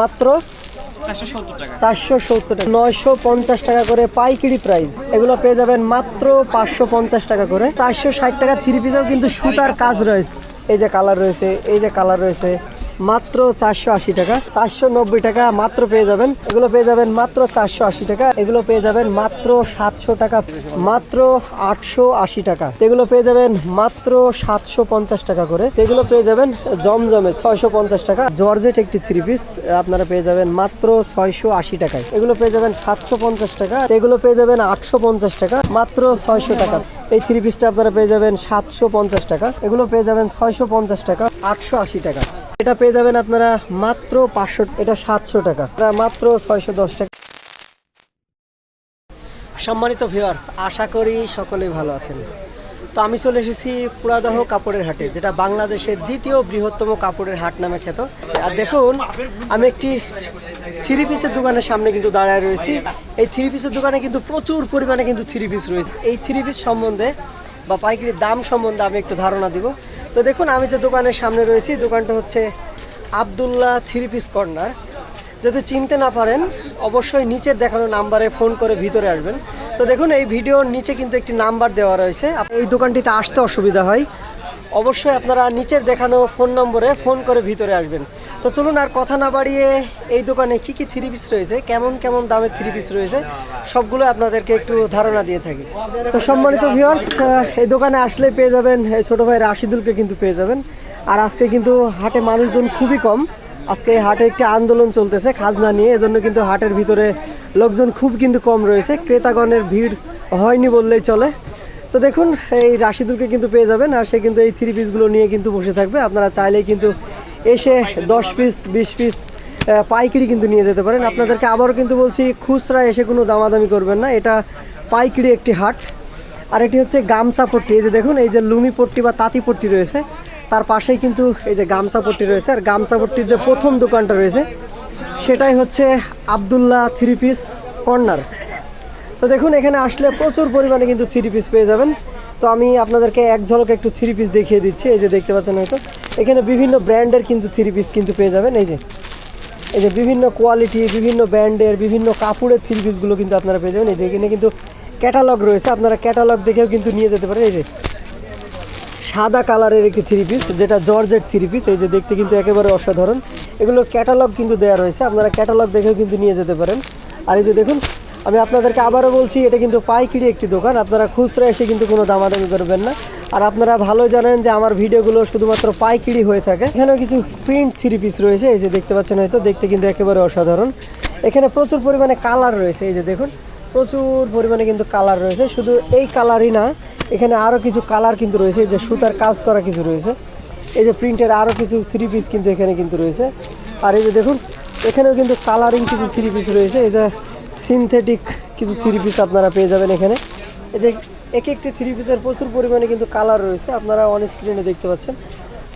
মাত্র চারশো সত্তর টাকা। নয়শো পঞ্চাশ টাকা করে পাইকারি প্রাইস এগুলো পেয়ে যাবেন মাত্র পাঁচশো পঞ্চাশ টাকা করে। চারশো ষাট টাকা থ্রি পিসেও কিন্তু সুতার কাজ রয়েছে। এই যে কালার রয়েছে এই যে কালার রয়েছে। মাত্র চারশো আশি টাকা। চারশো নব্বই টাকা মাত্র পেয়ে যাবেন। এগুলো পেয়ে যাবেন মাত্র চারশো আশি টাকা। এগুলো পেয়ে যাবেন মাত্র সাতশো টাকা, মাত্র আটশো আশি টাকা। এগুলো পেয়ে যাবেন মাত্র সাতশো পঞ্চাশ টাকা করে। এগুলো পেয়ে যাবেন জমজমে ছয়শো পঞ্চাশ টাকা। জর্জেট একটি থ্রি পিস আপনারা পেয়ে যাবেন মাত্র ছয়শো আশি টাকায়। এগুলো পেয়ে যাবেন সাতশো পঞ্চাশ টাকা। এগুলো পেয়ে যাবেন আটশো পঞ্চাশ টাকা, মাত্র ছয়শো টাকা। এই থ্রি পিসটা আপনারা পেয়ে যাবেন সাতশো পঞ্চাশ টাকা। এগুলো পেয়ে যাবেন ছয়শো পঞ্চাশ টাকা, আটশো আশি টাকা। এটা পেয়ে যাবেন আপনারা মাত্র পাঁচশো, এটা সাতশো টাকা। মাত্র ছয়শো দশ টাকা। সম্মানিত ভিউয়ার্স আশা করি সকলেই ভালো আছেন। তো আমি চলে এসেছি পুরাদহ কাপড়ের হাটে, যেটা বাংলাদেশের দ্বিতীয় বৃহত্তম কাপড়ের হাট নামে খ্যাত। আর দেখুন, আমি একটি থ্রি পিসের দোকানের সামনে কিন্তু দাঁড়ায় রয়েছি। এই থ্রি পিসের দোকানে কিন্তু প্রচুর পরিমাণে কিন্তু থ্রি পিস রয়েছে। এই থ্রি পিস সম্বন্ধে বা পাইকারি দাম সম্বন্ধে আমি একটু ধারণা দিব। তো দেখুন, আমি যে দোকানের সামনে রয়েছি, দোকানটা হচ্ছে আবদুল্লাহ থ্রি পিস কর্নার। যদি চিনতে না পারেন, অবশ্যই নিচের দেখানো নাম্বারে ফোন করে ভিতরে আসবেন। তো দেখুন, এই ভিডিওর নিচে কিন্তু একটি নাম্বার দেওয়া রয়েছে। এই দোকানটিতে আসতে অসুবিধা হয়। অবশ্যই আপনারা নিচের দেখানো ফোন নম্বরে ফোন করে ভিতরে আসবেন। তো চলুন আর কথা না বাড়িয়ে এই দোকানে কি কি থ্রি পিস রয়েছে, কেমন কেমন দামের থ্রি পিস রয়েছে, সবগুলো আপনাদেরকে একটু ধারণা দিয়ে থাকি। তো সম্মানিত ভিউয়ার্স এই দোকানে আসলে পেয়ে যাবেন ছোট ভাই রাশিদুলকে কিন্তু পেয়ে যাবেন। আর আজকে কিন্তু হাটে মানুষজন খুবই কম। আজকে হাটে একটি আন্দোলন চলতেছে খাজনা নিয়ে, এজন্য কিন্তু হাটের ভিতরে লোকজন খুব কিন্তু কম রয়েছে। ক্রেতাগণের ভিড় হয়নি বললেই চলে। তো দেখুন, এই রাশিদুলকে কিন্তু পেয়ে যাবেন, আর সে কিন্তু এই থ্রি পিসগুলো নিয়ে কিন্তু বসে থাকবে। আপনারা চাইলেই কিন্তু এসে দশ পিস বিশ পিস পাইকারি কিন্তু নিয়ে যেতে পারেন। আপনাদেরকে আবারও কিন্তু বলছি, খুচরা এসে কোনো দামাদামি করবেন না। এটা পাইকারি একটি হাট। আর এটি হচ্ছে গামছা পট্টি। এই যে দেখুন, এই যে লুমি পট্টি বা তাঁতি পট্টি রয়েছে, তার পাশেই কিন্তু এই যে গামছা পট্টি রয়েছে। আর গামছা পট্টির যে প্রথম দোকানটা রয়েছে, সেটাই হচ্ছে আবদুল্লাহ থ্রি পিস কর্নার তো দেখুন, এখানে আসলে প্রচুর পরিমাণে কিন্তু থ্রি পিস পেয়ে যাবেন। তো আমি আপনাদেরকে এক ঝলক একটু থ্রি পিস দেখিয়ে দিচ্ছি। এই যে দেখতে পাচ্ছেন হয়তো। এখানে বিভিন্ন ব্র্যান্ডের কিন্তু থ্রি পিস কিন্তু পেয়ে যাবেন, এই যে। এই যে বিভিন্ন কোয়ালিটি বিভিন্ন ব্র্যান্ডের, বিভিন্ন কাপড়ের থ্রি পিসগুলো কিন্তু আপনারা পেয়ে যাবেন, এই যে এখানে কিন্তু ক্যাটালগ রয়েছে, আপনারা ক্যাটালগ দেখেও কিন্তু নিয়ে যেতে পারেন, এই যে। সাদা কালারের একটি থ্রি পিস যেটা জর্জেট থ্রি পিস এই যে দেখতে কিন্তু একেবারে অসাধারণ। এগুলোর ক্যাটালগ কিন্তু দেওয়া রয়েছে, আপনারা ক্যাটালগ দেখেও কিন্তু নিয়ে যেতে পারেন। আর এই যে দেখুন, আমি আপনাদেরকে আবারও বলছি, এটা কিন্তু পাইকারি একটি দোকান, আপনারা খুচরা এসে কিন্তু কোনো দামাদামি করবেন না। আর আপনারা ভালো জানেন যে আমার ভিডিওগুলো শুধুমাত্র পাইকারি হয়ে থাকে। এখানেও কিছু প্রিন্ট থ্রি পিস রয়েছে, এই যে দেখতে পাচ্ছেন হয়তো, দেখতে কিন্তু একেবারে অসাধারণ। এখানে প্রচুর পরিমাণে কালার রয়েছে, এই যে দেখুন, প্রচুর পরিমাণে কিন্তু কালার রয়েছে। শুধু এই কালারই না, এখানে আরও কিছু কালার কিন্তু রয়েছে, এই যে সুতার কাজ করা কিছু রয়েছে। এই যে প্রিন্টের আরও কিছু থ্রি পিস কিন্তু এখানে কিন্তু রয়েছে। আর এই যে দেখুন, এখানেও কিন্তু কালারিং কিছু থ্রি পিস রয়েছে। এটা সিনথেটিক কিছু থ্রি পিস আপনারা পেয়ে যাবেন এখানে। এই যে এক একটি থ্রি পিসের প্রচুর পরিমাণে কিন্তু কালার রয়েছে। আপনারা অন স্ক্রিনে দেখতে পাচ্ছেন।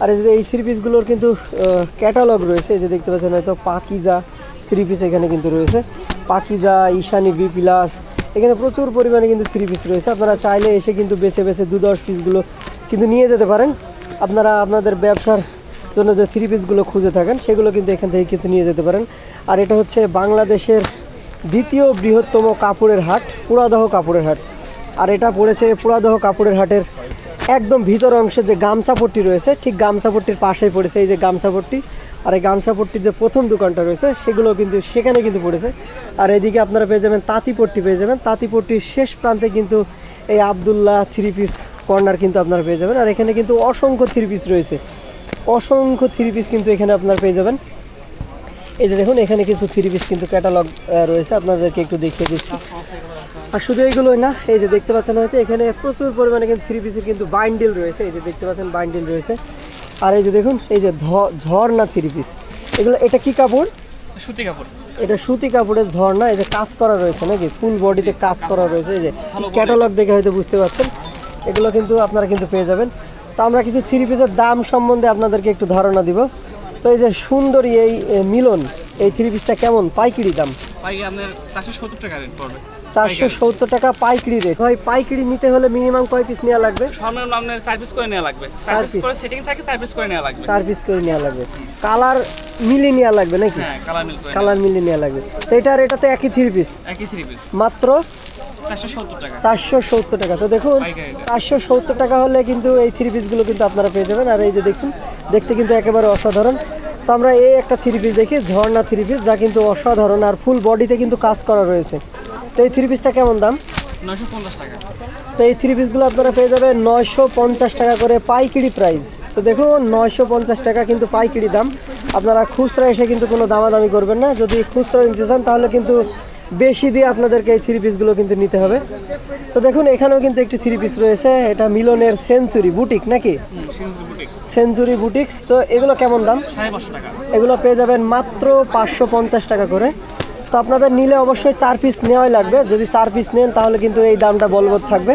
আর এই যে এই থ্রি পিসগুলোর কিন্তু ক্যাটালগ রয়েছে। এই যে দেখতে পাচ্ছেন, হয়তো পাকিজা থ্রি পিস এখানে কিন্তু রয়েছে। পাকিজা, ঈশানি বি প্লাস এখানে প্রচুর পরিমাণে কিন্তু থ্রি পিস রয়েছে। আপনারা চাইলে এসে কিন্তু বেছে বেছে দু দশ পিসগুলো কিন্তু নিয়ে যেতে পারেন। আপনারা আপনাদের ব্যবসার জন্য যে থ্রি পিসগুলো খুঁজে থাকেন, সেগুলো কিন্তু এখান থেকে কিন্তু নিয়ে যেতে পারেন। আর এটা হচ্ছে বাংলাদেশের দ্বিতীয় বৃহত্তম কাপড়ের হাট, পুরাদহ কাপড়ের হাট। আর এটা পড়েছে পুরাদহ কাপড়ের হাটের একদম ভিতর অংশে যে গামছাপট্টি রয়েছে, ঠিক গামছাপট্টির পাশেই পড়েছে এই যে গামছাপট্টি আর এই গামছাপট্টির যে প্রথম দোকানটা রয়েছে, সেগুলো কিন্তু সেখানে কিন্তু পড়েছে। আর এদিকে আপনারা পেয়ে যাবেন তাঁতিপট্টি পেয়ে যাবেন। তাঁতিপট্টির শেষ প্রান্তে কিন্তু এই আবদুল্লাহ থ্রি পিস কর্নার কিন্তু আপনারা পেয়ে যাবেন। আর এখানে কিন্তু অসংখ্য থ্রি পিস রয়েছে। অসংখ্য থ্রি পিস কিন্তু এখানে আপনারা পেয়ে যাবেন। এই যে দেখুন, এখানে কিছু থ্রি পিস কিন্তু ক্যাটালগ রয়েছে। আপনাদেরকে একটু দেখিয়ে দিচ্ছি। আর শুধু এইগুলোই না এই যে দেখতে পাচ্ছেন হয়তো এখানে প্রচুর পরিমাণে কিন্তু থ্রি পিসের কিন্তু বাইন্ডিল রয়েছে। এই যে দেখতে পাচ্ছেন বাইন্ডিল রয়েছে। আর এই যে দেখুন এই যে ঝর্ণা থ্রি পিস এগুলো এটা কি কাপড়? সুতি কাপড়। এটা সুতি কাপড়ের ঝর্ণা এই যে কাজ করা রয়েছে নাকি? ফুল বডিতে কাজ করা রয়েছে। এই যে ক্যাটালগ দেখে হয়তো বুঝতে পারছেন। এগুলো কিন্তু আপনারা কিন্তু পেয়ে যাবেন। তো আমরা কিছু থ্রি পিসের দাম সম্বন্ধে আপনাদেরকে একটু ধারণা দিব। তো এই যে সুন্দরী এই মিলন এই থ্রি পিসটা কেমন? পাইকারি দাম? আপনার চারশো সত্তর টাকা রেট পড়বে। চারশো সত্তর টাকা পাইকারি রেট ভাই পাইকারি নিতে হলে মিনিমাম কয় পিস নেওয়া লাগবে? সর্বনিম্ন আপনার চার পিস করে নেওয়া লাগবে। piece। করে সেটিং থাকে চার পিস করে নেওয়া লাগবে। চার পিস করে নেওয়া লাগবে। কালার মিলিয়ে নেওয়া লাগবে নাকি? হ্যাঁ কালার মিল নেওয়া লাগবে। তো এটার এটা তো একই থ্রি পিস একই থ্রি পিস মাত্র চারশো সত্তর টাকা। চারশো সত্তর টাকা। তো দেখুন চারশো সত্তর টাকা হলে কিন্তু এই থ্রি পিসগুলো কিন্তু আপনারা পেয়ে যাবেন। আর এই যে দেখুন দেখতে কিন্তু একেবারে অসাধারণ। তো আমরা এই একটা থ্রি পিস দেখি ঝর্ণা থ্রি পিস যা কিন্তু অসাধারণ। আর ফুল বডিতে কিন্তু কাজ করা রয়েছে। তো এই থ্রি পিসটা কেমন দাম? নয়শো পঞ্চাশ টাকা। তো এই থ্রি পিসগুলো আপনারা পেয়ে যাবেন নয়শো পঞ্চাশ টাকা করে পাইকারি প্রাইস তো দেখুন নয়শো পঞ্চাশ টাকা কিন্তু পাইকারি দাম। আপনারা খুচরা এসে কিন্তু কোনো দামাদামি করবেন না। যদি খুচরা নিতে চান তাহলে কিন্তু বেশি দিয়ে আপনাদেরকে এই থ্রি পিসগুলো কিন্তু নিতে হবে। তো দেখুন এখানেও কিন্তু একটি থ্রি পিস রয়েছে। এটা মিলনের সেঞ্চুরি বুটিক নাকি? সেঞ্চুরি বুটিক্স তো এগুলো কেমন দাম? এগুলো পেয়ে যাবেন মাত্র পাঁচশো পঞ্চাশ টাকা করে। তো আপনাদের নিলে অবশ্যই চার পিস নেওয়াই লাগবে। যদি চার পিস নেন তাহলে কিন্তু এই দামটা বলবৎ থাকবে।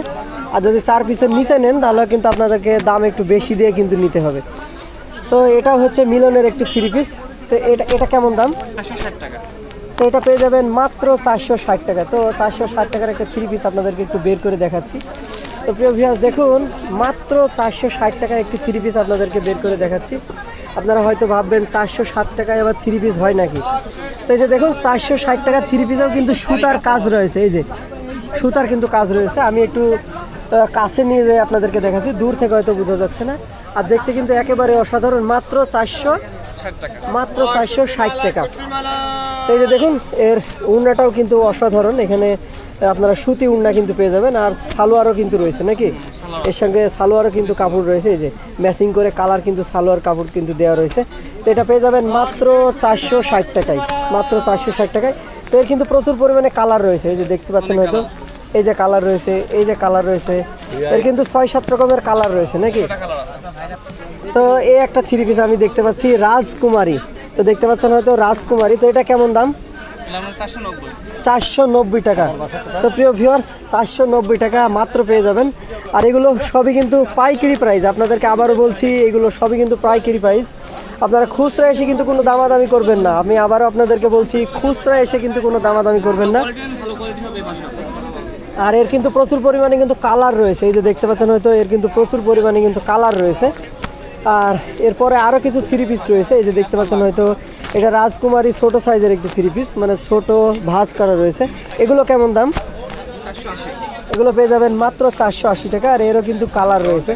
আর যদি চার পিসের নিচে নেন তাহলে কিন্তু আপনাদেরকে দাম একটু বেশি দিয়ে কিন্তু নিতে হবে। তো এটা হচ্ছে মিলনের একটি থ্রি পিস তো এটা এটা কেমন দাম? চারশো ষাট টাকা। তো এটা পেয়ে যাবেন মাত্র চারশো ষাট টাকা। তো চারশো ষাট টাকার একটা থ্রি পিস আপনাদেরকে একটু বের করে দেখাচ্ছি। তো প্রিয় ভিয়াস দেখুন মাত্র চারশো ষাট টাকা একটি থ্রি পিস আপনাদেরকে বের করে দেখাচ্ছি। আপনারা হয়তো ভাববেন চারশো ষাট টাকায় আবার থ্রি পিস হয় নাকি? তো এই যে দেখুন, চারশো ষাট টাকা থ্রি পিসেও কিন্তু সুতার কাজ রয়েছে। এই যে সুতার কিন্তু কাজ রয়েছে। আমি একটু কাছে নিয়ে যাই আপনাদেরকে দেখাচ্ছি। দূর থেকে হয়তো বোঝা যাচ্ছে না। আর দেখতে কিন্তু একেবারে অসাধারণ। মাত্র চারশো ষাট মাত্র চারশো ষাট টাকা। এই যে দেখুন এর উন্নাটাও কিন্তু অসাধারণ। এখানে আপনারা সুতি উন্না কিন্তু পেয়ে যাবেন আর সালোয়ারও কিন্তু রয়েছে নাকি? এর সঙ্গে সালোয়ারও কিন্তু কাপড় রয়েছে এই যে ম্যাচিং করে কালার কিন্তু সালোয়ার কাপড় কিন্তু দেওয়া রয়েছে। তো এটা পেয়ে যাবেন মাত্র চারশো ষাট টাকায় মাত্র চারশো ষাট টাকায়। তো এর কিন্তু প্রচুর পরিমাণে কালার রয়েছে এই যে দেখতে পাচ্ছেন হয়তো। এই যে কালার রয়েছে এই যে কালার রয়েছে এর কিন্তু ছয় সাত রকমের কালার রয়েছে নাকি? তো এই একটা থ্রি পিস আমি দেখতে পাচ্ছি রাজকুমারী। তো দেখতে পাচ্ছেন হয়তো রাজকুমারী তো এটা কেমন দাম? চারশো নব্বই। চারশো নব্বই টাকা। তো প্রিয় ভিউয়ার্স চারশো নব্বই টাকা মাত্র পেয়ে যাবেন। আর এগুলো সবই কিন্তু পাইকারি প্রাইস আপনাদেরকে আবারও বলছি এগুলো সবই কিন্তু পাইকারি প্রাইস আপনারা খুচরা এসে কিন্তু কোনো দামাদামি করবেন না। আমি আবারও আপনাদেরকে বলছি খুচরা এসে কিন্তু কোনো দামাদামি করবেন না। আর এর কিন্তু প্রচুর পরিমাণে কিন্তু কালার রয়েছে। এই যে দেখতে পাচ্ছেন হয়তো এর কিন্তু প্রচুর পরিমাণে কিন্তু কালার রয়েছে। আর এরপরে আরও কিছু থ্রি পিস রয়েছে। এই যে দেখতে পাচ্ছেন হয়তো এটা রাজকুমারী ছোট সাইজের একটি থ্রি পিস মানে ছোট ভাঁজ করা রয়েছে। এগুলো কেমন দাম? এগুলো পেয়ে যাবেন মাত্র চারশো আশি টাকা। আর এরও কিন্তু কালার রয়েছে।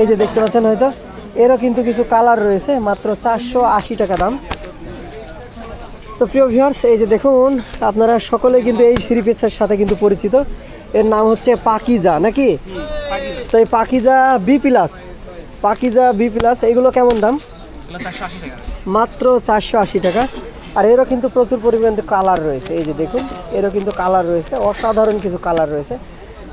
এই যে দেখতে পাচ্ছেন হয়তো এরও কিন্তু কিছু কালার রয়েছে, মাত্র চারশো আশি টাকা দাম। তো প্রিয় ভিউয়ার্স এই যে দেখুন আপনারা সকলে কিন্তু এই থ্রি পিসের সাথে কিন্তু পরিচিত। এর নাম হচ্ছে পাকিজা নাকি? তো এই Pakiza B plus Pakiza B plus এগুলো কেমন দাম? মাত্র চারশো আশি টাকা। আর এরও কিন্তু প্রচুর পরিমাণে কালার রয়েছে। এই যে দেখুন এরও কিন্তু কালার রয়েছে। অসাধারণ কিছু কালার রয়েছে।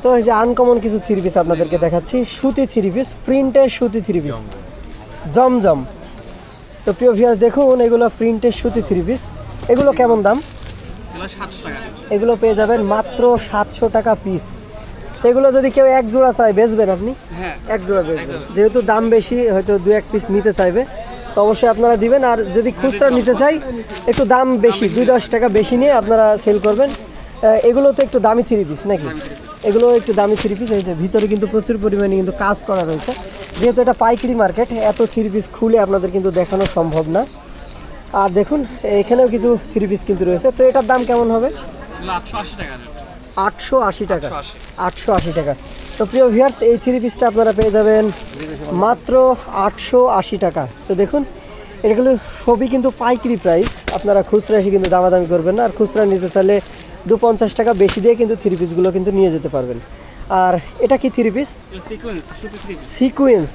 তো এই যে আনকমন কিছু থ্রি পিস আপনাদেরকে দেখাচ্ছি। সুতি থ্রি পিস প্রিন্টের সুতি থ্রি পিস জমজম। তো প্রিয় ভিয়াস দেখুন এগুলো প্রিন্টের সুতি থ্রি পিস এগুলো কেমন দাম? এগুলো পেয়ে যাবেন মাত্র সাতশো টাকা পিস তো এগুলো যদি কেউ এক জোড়া চায় বেচবেন আপনি? হ্যাঁ। এক জোড়া বেচবেন। যেহেতু দাম বেশি হয়তো দু এক পিস নিতে চাইবে। তো অবশ্যই আপনারা দিবেন। আর যদি খুচরা নিতে চাই একটু দাম বেশি দুই দশ টাকা বেশি নিয়ে আপনারা সেল করবেন। এগুলো তো একটু দামি থ্রি পিস নাকি? এগুলো একটু দামি থ্রি পিস হয়েছে ভিতরে কিন্তু প্রচুর পরিমাণে কিন্তু কাজ করা রয়েছে। যেহেতু এটা পাইকারি মার্কেট এত থ্রি পিস খুলে আপনাদের কিন্তু দেখানো সম্ভব না। আর দেখুন এখানেও কিছু থ্রি পিস কিন্তু রয়েছে। তো এটার দাম কেমন হবে? আটশো আশি টাকা আটশো আশি টাকা। 880 আটশো আশি টাকা। তো প্রিয় ভিউয়ার্স এই থ্রি পিসটা আপনারা পেয়ে যাবেন মাত্র আটশো আশি টাকা। তো দেখুন এগুলো সবই কিন্তু পাইকারি প্রাইস আপনারা খুচরা এসে কিন্তু দামাদামি করবেন না। আর খুচরা নিতে চাইলে দু পঞ্চাশ টাকা বেশি দিয়ে কিন্তু থ্রি পিসগুলো কিন্তু নিয়ে যেতে পারবেন। আর এটা কি থ্রি পিস সিকোয়েন্স সিকুয়েন্স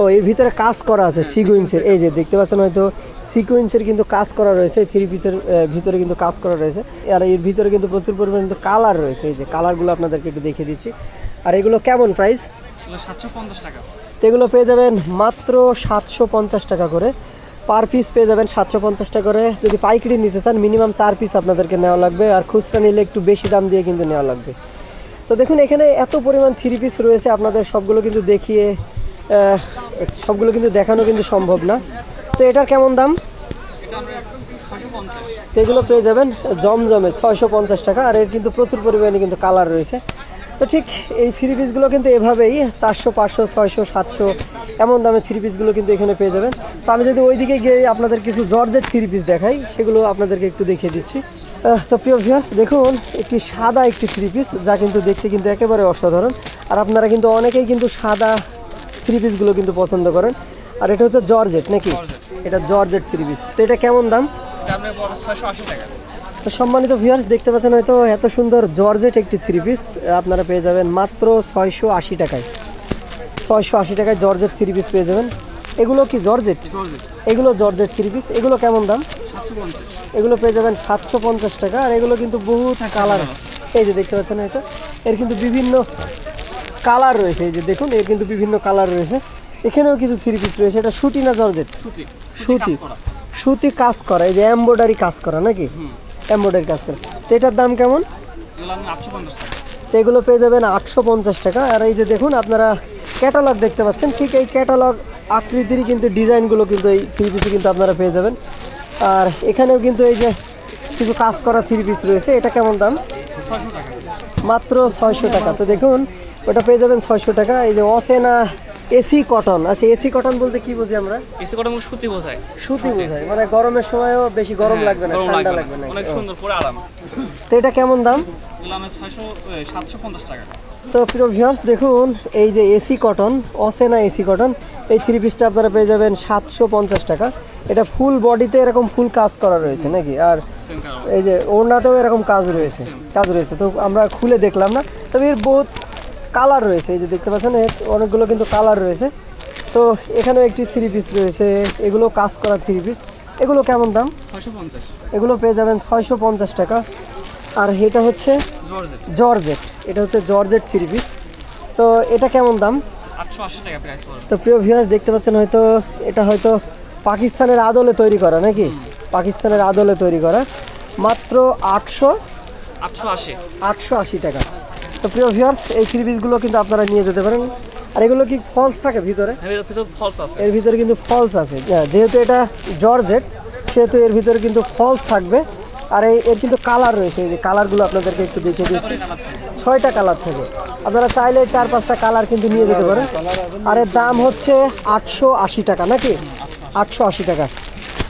ও এর ভিতরে কাজ করা আছে সিকুয়েন্সের এই যে দেখতে পাচ্ছেন হয়তো সিকুয়েন্সের কিন্তু কাজ করা রয়েছে থ্রি পিসের ভিতরে কিন্তু কাজ করা রয়েছে। আর এর ভিতরে কিন্তু প্রচুর পরিমাণে কিন্তু কালার রয়েছে। এই যে কালারগুলো আপনাদেরকে একটু দেখিয়ে দিচ্ছি। আর এগুলো কেমন প্রাইস সাতশো পঞ্চাশ টাকা। তো এগুলো পেয়ে যাবেন মাত্র সাতশো পঞ্চাশ টাকা করে। পার পিস পেয়ে যাবেন সাতশো পঞ্চাশ টাকা করে। যদি পাইকারি নিতে চান মিনিমাম চার পিস আপনাদেরকে নেওয়া লাগবে। আর খুচরা নিলে একটু বেশি দাম দিয়ে কিন্তু নেওয়া লাগবে। তো দেখুন এখানে এত পরিমাণ থ্রি পিস রয়েছে। আপনাদের সবগুলো কিন্তু দেখিয়ে সবগুলো কিন্তু দেখানো কিন্তু সম্ভব না। তো এটার কেমন দাম? এগুলো পেয়ে যাবেন জমজমে ছয়শো পঞ্চাশ টাকা, আর এর কিন্তু প্রচুর পরিমাণে কিন্তু কালার রয়েছে। তো ঠিক এই থ্রি পিসগুলো কিন্তু এভাবেই, চারশো, পাঁচশো, ছয়শো, সাতশো, এমন দামে থ্রি পিসগুলো কিন্তু এখানে পেয়ে যাবেন। তো আমি যদি ওইদিকে গিয়ে আপনাদের কিছু জর্জের থ্রি পিস দেখাই, সেগুলো আপনাদেরকে একটু দেখিয়ে দিচ্ছি। তো প্রিয় ভিউয়ার্স দেখুন, একটি সাদা একটি থ্রি পিস যা কিন্তু দেখতে কিন্তু একেবারে অসাধারণ। আর আপনারা কিন্তু অনেকেই কিন্তু সাদা থ্রি পিসগুলো কিন্তু পছন্দ করেন। আর এটা হচ্ছে জর্জেট নাকি? এটা জর্জেট থ্রি পিস। তো এটা কেমন দাম? তো সম্মানিত ভিউয়ার্স দেখতে পাচ্ছেন হয়তো এত সুন্দর জর্জেট একটি থ্রি পিস আপনারা পেয়ে যাবেন মাত্র ছয়শো আশি টাকায়। ছয়শো আশি টাকায় জর্জেট থ্রি পিস পেয়ে যাবেন। এগুলো কি জর্জেট? এগুলো জর্জেট থ্রি পিস। এগুলো কেমন দাম? এগুলো পেয়ে যাবেন সাতশো পঞ্চাশ টাকা। আর এগুলো কিন্তু বহুত কালার এই যে দেখতে পাচ্ছেন হয়তো। এর কিন্তু বিভিন্ন কালার রয়েছে এই যে দেখুন এর কিন্তু বিভিন্ন কালার রয়েছে। এখানেও কিছু থ্রি পিস রয়েছে এটা সুতি না জর্জেট? সুতি সুতি কাজ করা। সুতি কাজ করা এই যে এমব্রয়ডারি কাজ করা নাকি? এমব্রয়ডারি কাজ করা। তো এটার দাম কেমন? এগুলো তো পেয়ে যাবেন আটশো পঞ্চাশ টাকা। আর এই যে দেখুন আপনারা ক্যাটালগ দেখতে পাচ্ছেন ঠিক এই ক্যাটালগ আকৃতিরই কিন্তু ডিজাইনগুলো কিন্তু এই থ্রি পিসে কিন্তু আপনারা পেয়ে যাবেন। আর এখানেও কিন্তু এই যে কিছু কাজ করা থ্রি পিস রয়েছে এটা কেমন দাম? মাত্র ছয়শো টাকা। তো দেখুন ওটা পেয়ে যাবেন ছয়শো টাকা। এই যে অচেনা এসি কটন। আচ্ছা এসি কটন বলতে কি বুঝি আমরা? এসি কটা মূল সুতি বোঝায়। সুতি বোঝাই মানে গরমের সময়ও বেশি গরম হ্যাঁ, লাগবে না ঠান্ডা লাগবে না। অনেক সুন্দর পরে আরাম। তো এটা কেমন দাম? ছয়শো সাতশো পঞ্চাশ টাকা। তো প্রিয় ভিউয়ার্স দেখুন এই যে এসি কটন অসেনা এসি কটন এই থ্রি পিসটা আপনারা পেয়ে যাবেন সাতশো পঞ্চাশ টাকা। এটা ফুল বডিতে এরকম ফুল কাজ করা রয়েছে নাকি? আর এই যে ওড়নাতেও এরকম কাজ রয়েছে কাজ রয়েছে। তো আমরা খুলে দেখলাম না। তবে এর বহুত কালার রয়েছে এই যে দেখতে পাচ্ছেন অনেকগুলো কিন্তু কালার রয়েছে। তো এখানেও একটি থ্রি পিস রয়েছে এগুলো কাজ করা থ্রি পিস এগুলো কেমন দাম? ছয়শো পঞ্চাশ। এগুলো পেয়ে যাবেন ছয়শো পঞ্চাশ টাকা। আর এটা হচ্ছে জর্জেট। এটা হচ্ছে জর্জেট থ্রি পিস তো এটা কেমন দাম? তো প্রিয় ভিউয়ার্স দেখতে পাচ্ছেন হয়তো এটা হয়তো পাকিস্তানের আদলে তৈরি করা নাকি? পাকিস্তানের আদলে তৈরি করা। মাত্র আটশো আটশো আশি। আটশো আশি টাকা। তো প্রিয় ভিউয়ার্স এই থ্রি পিসগুলো কিন্তু আপনারা নিয়ে যেতে পারেন। আর এগুলো কি ফলস থাকে ভিতরে? হ্যাঁ এর ফলস আছে। এর ভিতরে কিন্তু ফলস আছে। হ্যাঁ, যেহেতু এটা জর্জেট সেহেতু এর ভিতরে কিন্তু ফলস থাকবে। আর এই এর কিন্তু কালার রয়েছে। এই যে কালারগুলো আপনাদেরকে একটু দেখিয়ে দিচ্ছি। ছয়টা কালার থাকে। আপনারা চাইলে চার পাঁচটা কালার কিন্তু নিয়ে যেতে পারেন। আর এর দাম হচ্ছে আটশো আশি টাকা নাকি? আটশো আশি টাকা।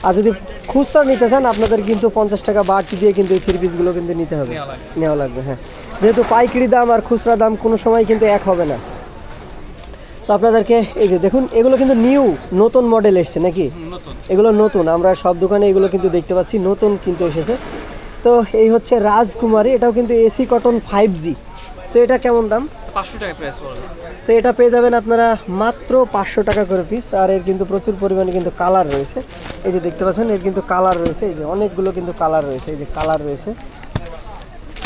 আর যদি খুচরা নিতে চান আপনাদের কিন্তু পঞ্চাশ টাকা বাড়তি দিয়ে কিন্তু এই থ্রি পিসগুলো কিন্তু নিতে হবে। নেওয়া লাগবে। হ্যাঁ। যেহেতু পাইকারি দাম আর খুচরা দাম কোনো সময় কিন্তু এক হবে না। তো আপনাদেরকে এই যে দেখুন এগুলো কিন্তু নিউ নতুন মডেল এসছে নাকি? এগুলো নতুন আমরা সব দোকানে এগুলো কিন্তু দেখতে পাচ্ছি নতুন কিন্তু এসেছে। তো এই হচ্ছে রাজকুমারী এটাও কিন্তু এসি কটন ফাইভ জি তো এটা কেমন দাম? পাঁচশো টাকা প্রাইস পড়বে। তো এটা পেয়ে যাবেন আপনারা মাত্র পাঁচশো টাকা করে পিস আর এর কিন্তু প্রচুর পরিমাণে কিন্তু কালার রয়েছে। এই যে দেখতে পাচ্ছেন এর কিন্তু কালার রয়েছে এই যে অনেকগুলো কিন্তু কালার রয়েছে এই যে কালার রয়েছে।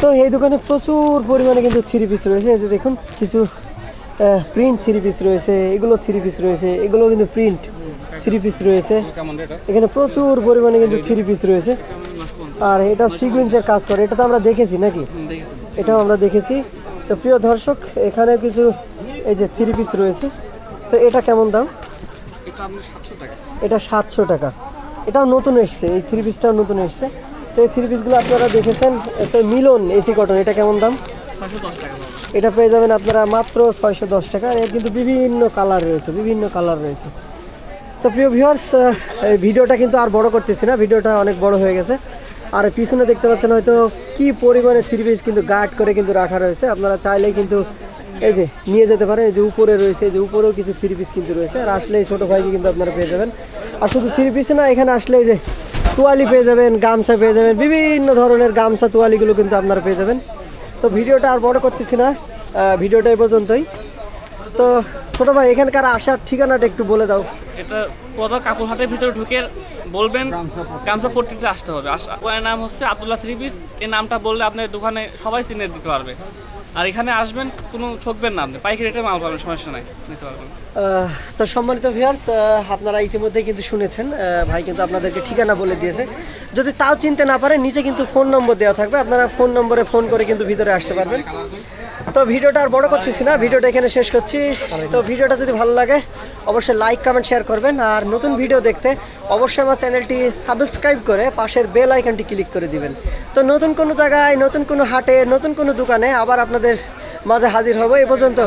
তো এই দোকানে প্রচুর পরিমাণে কিন্তু থ্রি পিস রয়েছে এই যে দেখুন কিছু প্রিন্ট থ্রি পিস রয়েছে এগুলো থ্রি পিস রয়েছে এগুলো কিন্তু প্রিন্ট থ্রি পিস রয়েছে। এখানে প্রচুর পরিমাণে কিন্তু থ্রি পিস রয়েছে। আর এটা সিকুয়েন্সের কাজ করে এটা তো আমরা দেখেছি নাকি? এটাও আমরা দেখেছি। তো প্রিয় দর্শক এখানে কিছু এই যে থ্রি পিস রয়েছে। তো এটা কেমন দাম? এটা সাতশো টাকা। এটা সাতশো টাকা। এটাও নতুন এসছে এই থ্রি পিসটাও নতুন এসছে। তো এই থ্রি পিসগুলো আপনারা দেখেছেন তো মিলন এসি কটন এটা কেমন দাম? এটা পেয়ে যাবেন আপনারা মাত্র ছয়শো দশ টাকা। এর কিন্তু বিভিন্ন কালার রয়েছে বিভিন্ন কালার রয়েছে। তো প্রিয় ভিউয়ার্স এই ভিডিওটা কিন্তু আর বড় করতেছি না ভিডিওটা অনেক বড় হয়ে গেছে। আর পিছনে দেখতে পাচ্ছেন হয়তো কি পরিমাণে থ্রি পিস কিন্তু গার্ড করে কিন্তু রাখা রয়েছে। আপনারা চাইলেই কিন্তু এই যে, নিয়ে যেতে পারেন, এই যে উপরে রয়েছে, এই যে উপরেও কিছু থ্রি পিস কিন্তু রয়েছে। আর আসলে এই ছোটো ভাইকে কিন্তু আপনারা পেয়ে যাবেন। আর শুধু থ্রি পিসে না, এখানে আসলে এই যে তোয়ালি পেয়ে যাবেন, গামছা পেয়ে যাবেন, বিভিন্ন ধরনের গামছা, তোয়ালিগুলো কিন্তু আপনারা পেয়ে যাবেন। তো ভিডিওটা আর বড় করতেছি না ভিডিওটা এই পর্যন্তই। তো ছোটো ভাই, এখানকার আসার ঠিকানাটা একটু বলে দাও। এটা প্রথম কাপড় হাটের ভিতরে ঢুকে বলবেন, গামছা পট্টিতে আসতে হবে। আস- নাম হচ্ছে আব্দুল্লাহ থ্রি পিস এই নামটা বললে আপনার দোকানে সবাই চিনে দিতে পারবে। আর এখানে আসবেন, কোনো ঠকবেন না আপনি। পাইকারি রেটে মাল পাবেন, সমস্যা নাই, নিতে পারবেন। তো সম্মানিত ভিউয়ার্স আপনারা ইতিমধ্যেই কিন্তু শুনেছেন ভাই কিন্তু আপনাদেরকে ঠিকানা বলে দিয়েছে। যদি তাও চিনতে না পারে নিচে কিন্তু ফোন নম্বর দেওয়া থাকবে, আপনারা ফোন নম্বরে ফোন করে কিন্তু ভিতরে আসতে পারবেন। তো ভিডিওটা আর বড় করতেছি না, ভিডিওটা এখানে শেষ করছি। তো ভিডিওটা যদি ভালো লাগে অবশ্যই লাইক কমেন্ট শেয়ার করবেন। আর নতুন ভিডিও দেখতে অবশ্যই আমার চ্যানেলটি সাবস্ক্রাইব করে পাশের বেল আইকনটি ক্লিক করে দিবেন। তো নতুন কোনো জায়গায়, নতুন কোনো হাটে, নতুন কোনো দোকানে আবার আপনাদের মাঝে হাজির হব। এ পর্যন্ত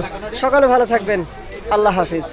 সকালে ভালো থাকবেন। আল্লাহ হাফিজ।